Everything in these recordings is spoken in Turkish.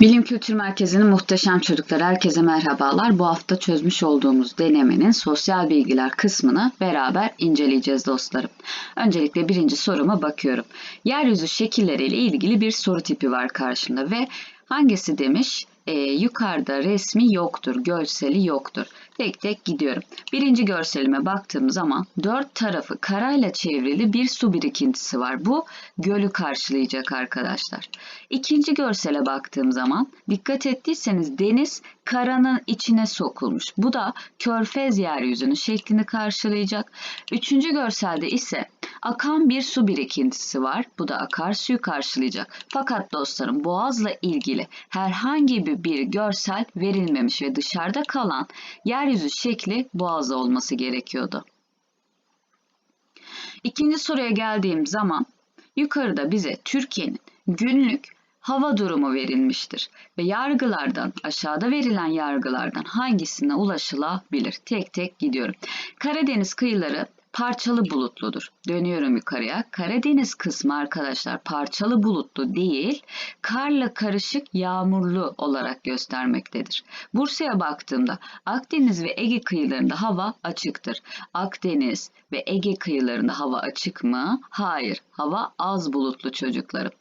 Bilim Kültür Merkezi'nin muhteşem çocuklar herkese merhabalar. Bu hafta çözmüş olduğumuz denemenin sosyal bilgiler kısmını beraber inceleyeceğiz dostlarım. Öncelikle birinci soruma bakıyorum. Yeryüzü şekilleriyle ilgili bir soru tipi var karşımda ve hangisi demiş? Ee, yukarıda resmi yoktur, görseli yoktur. Tek tek gidiyorum. Birinci görselime baktığım zaman dört tarafı karayla çevrili bir su birikintisi var. Bu gölü karşılayacak arkadaşlar. İkinci görsele baktığım zaman dikkat ettiyseniz deniz karanın içine sokulmuş. Bu da körfez yeryüzünün şeklini karşılayacak. Üçüncü görselde ise akan bir su birikintisi var. Bu da akarsuyu karşılayacak. Fakat dostlarım boğazla ilgili herhangi bir, bir görsel verilmemiş ve dışarıda kalan yeryüzü şekli boğaz olması gerekiyordu. İkinci soruya geldiğim zaman yukarıda bize Türkiye'nin günlük hava durumu verilmiştir ve yargılardan aşağıda verilen yargılardan hangisine ulaşılabilir? Tek tek gidiyorum. Karadeniz kıyıları parçalı bulutludur. Dönüyorum yukarıya. Karadeniz kısmı arkadaşlar parçalı bulutlu değil, karla karışık yağmurlu olarak göstermektedir. Bursa'ya baktığımda Akdeniz ve Ege kıyılarında hava açıktır. Akdeniz ve Ege kıyılarında hava açık mı? Hayır. Hava az bulutlu çocuklarım.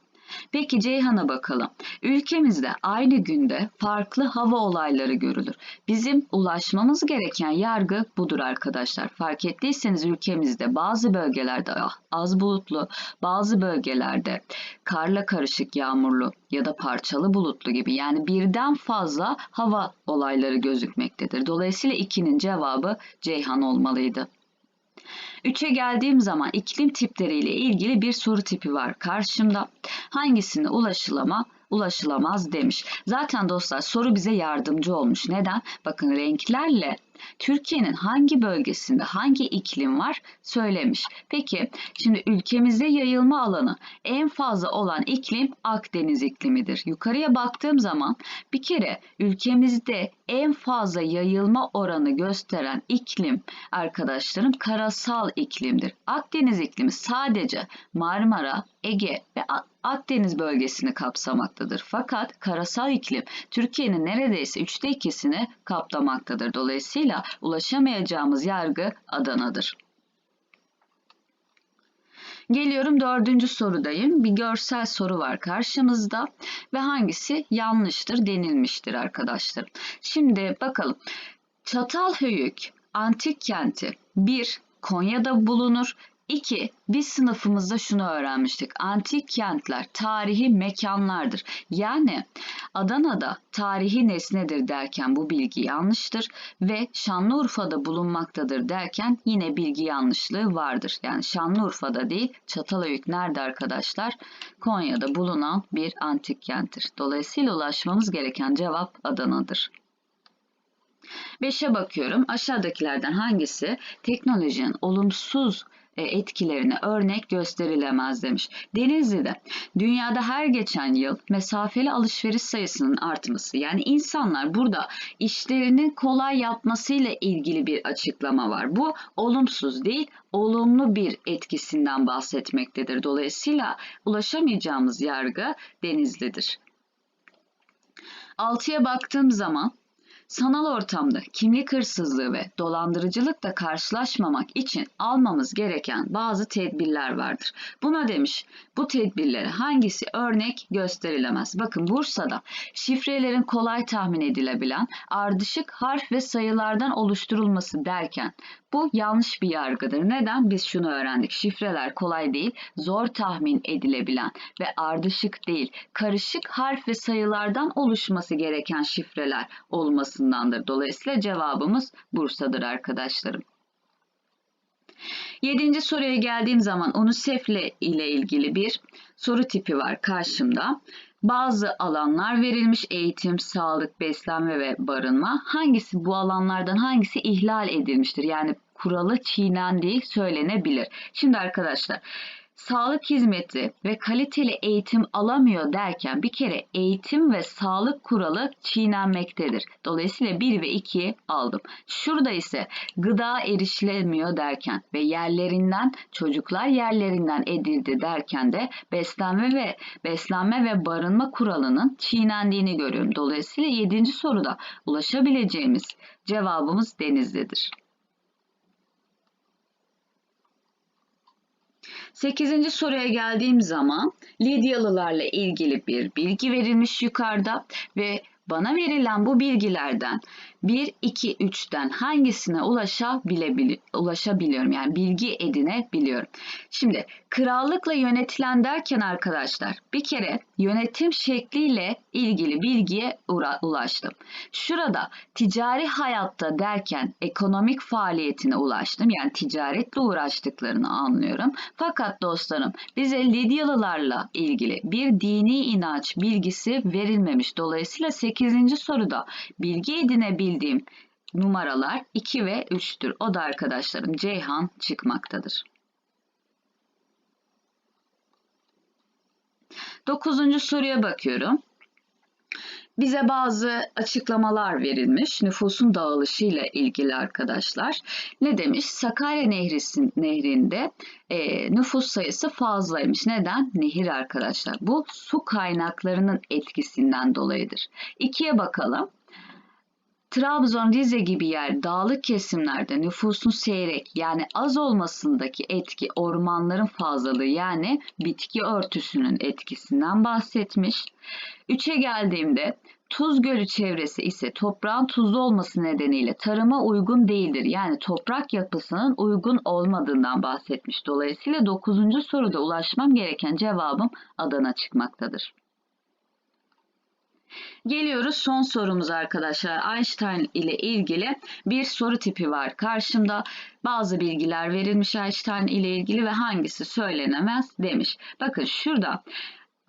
Peki Ceyhan'a bakalım. Ülkemizde aynı günde farklı hava olayları görülür. Bizim ulaşmamız gereken yargı budur arkadaşlar. Fark ettiyseniz ülkemizde bazı bölgelerde az bulutlu, bazı bölgelerde karla karışık yağmurlu ya da parçalı bulutlu gibi yani birden fazla hava olayları gözükmektedir. Dolayısıyla 2'nin cevabı Ceyhan olmalıydı. 3'e geldiğim zaman iklim tipleriyle ilgili bir soru tipi var karşımda. Hangisine ulaşılama ulaşılamaz demiş. Zaten dostlar soru bize yardımcı olmuş. Neden? Bakın renklerle Türkiye'nin hangi bölgesinde hangi iklim var söylemiş. Peki şimdi ülkemizde yayılma alanı en fazla olan iklim Akdeniz iklimidir. Yukarıya baktığım zaman bir kere ülkemizde en fazla yayılma oranı gösteren iklim arkadaşlarım karasal iklimdir. Akdeniz iklimi sadece Marmara, Ege ve Akdeniz bölgesini kapsamaktadır. Fakat karasal iklim Türkiye'nin neredeyse üçte ikisini kaplamaktadır. Dolayısıyla ulaşamayacağımız yargı Adana'dır. Geliyorum dördüncü sorudayım. Bir görsel soru var karşımızda ve hangisi yanlıştır denilmiştir arkadaşlar. Şimdi bakalım. Çatalhöyük antik kenti bir Konya'da bulunur 2. Biz sınıfımızda şunu öğrenmiştik. Antik kentler tarihi mekanlardır. Yani Adana'da tarihi nesnedir derken bu bilgi yanlıştır ve Şanlıurfa'da bulunmaktadır derken yine bilgi yanlışlığı vardır. Yani Şanlıurfa'da değil Çatalhöyük nerede arkadaşlar? Konya'da bulunan bir antik kenttir. Dolayısıyla ulaşmamız gereken cevap Adana'dır. 5'e bakıyorum. Aşağıdakilerden hangisi teknolojinin olumsuz e, etkilerine örnek gösterilemez demiş. Denizli'de dünyada her geçen yıl mesafeli alışveriş sayısının artması yani insanlar burada işlerini kolay yapmasıyla ilgili bir açıklama var. Bu olumsuz değil olumlu bir etkisinden bahsetmektedir. Dolayısıyla ulaşamayacağımız yargı Denizli'dir. 6'ya baktığım zaman Sanal ortamda kimlik hırsızlığı ve dolandırıcılıkla karşılaşmamak için almamız gereken bazı tedbirler vardır. Buna demiş bu tedbirlere hangisi örnek gösterilemez? Bakın Bursa'da şifrelerin kolay tahmin edilebilen ardışık harf ve sayılardan oluşturulması derken bu yanlış bir yargıdır. Neden? Biz şunu öğrendik. Şifreler kolay değil, zor tahmin edilebilen ve ardışık değil, karışık harf ve sayılardan oluşması gereken şifreler olmasındandır. Dolayısıyla cevabımız Bursa'dır arkadaşlarım. Yedinci soruya geldiğim zaman UNICEF ile ilgili bir soru tipi var karşımda. Bazı alanlar verilmiş eğitim, sağlık, beslenme ve barınma. Hangisi bu alanlardan hangisi ihlal edilmiştir? Yani kuralı çiğnendiği söylenebilir. Şimdi arkadaşlar sağlık hizmeti ve kaliteli eğitim alamıyor derken bir kere eğitim ve sağlık kuralı çiğnenmektedir. Dolayısıyla 1 ve 2'yi aldım. Şurada ise gıda erişilemiyor derken ve yerlerinden çocuklar yerlerinden edildi derken de beslenme ve beslenme ve barınma kuralının çiğnendiğini görüyorum. Dolayısıyla 7. soruda ulaşabileceğimiz cevabımız Denizli'dir. Sekizinci soruya geldiğim zaman Lidyalılarla ilgili bir bilgi verilmiş yukarıda ve bana verilen bu bilgilerden 1, 2, 3'ten hangisine ulaşabiliyorum? Yani bilgi edinebiliyorum. Şimdi krallıkla yönetilen derken arkadaşlar bir kere yönetim şekliyle ilgili bilgiye ulaştım. Şurada ticari hayatta derken ekonomik faaliyetine ulaştım. Yani ticaretle uğraştıklarını anlıyorum. Fakat dostlarım bize Lidyalılarla ilgili bir dini inanç bilgisi verilmemiş. Dolayısıyla 8. soruda bilgi edinebildiğim numaralar 2 ve 3'tür. O da arkadaşlarım Ceyhan çıkmaktadır. Dokuzuncu soruya bakıyorum. Bize bazı açıklamalar verilmiş nüfusun dağılışıyla ilgili arkadaşlar. Ne demiş? Sakarya Nehrisin, Nehri'nde e, nüfus sayısı fazlaymış. Neden? Nehir arkadaşlar. Bu su kaynaklarının etkisinden dolayıdır. İkiye bakalım. Trabzon, Rize gibi yer dağlık kesimlerde nüfusun seyrek yani az olmasındaki etki ormanların fazlalığı yani bitki örtüsünün etkisinden bahsetmiş. Üçe geldiğimde Tuz Gölü çevresi ise toprağın tuzlu olması nedeniyle tarıma uygun değildir. Yani toprak yapısının uygun olmadığından bahsetmiş. Dolayısıyla 9. soruda ulaşmam gereken cevabım Adana çıkmaktadır. Geliyoruz son sorumuz arkadaşlar. Einstein ile ilgili bir soru tipi var. Karşımda bazı bilgiler verilmiş Einstein ile ilgili ve hangisi söylenemez demiş. Bakın şurada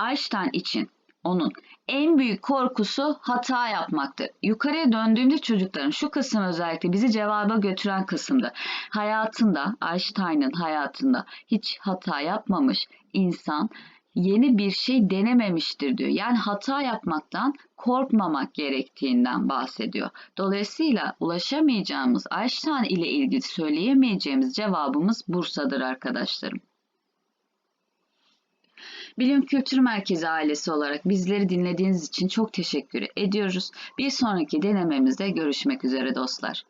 Einstein için onun en büyük korkusu hata yapmaktır. Yukarıya döndüğümde çocukların şu kısım özellikle bizi cevaba götüren kısımdı. Hayatında, Einstein'ın hayatında hiç hata yapmamış insan yeni bir şey denememiştir diyor. Yani hata yapmaktan korkmamak gerektiğinden bahsediyor. Dolayısıyla ulaşamayacağımız Einstein ile ilgili söyleyemeyeceğimiz cevabımız Bursa'dır arkadaşlarım. Bilim Kültür Merkezi ailesi olarak bizleri dinlediğiniz için çok teşekkür ediyoruz. Bir sonraki denememizde görüşmek üzere dostlar.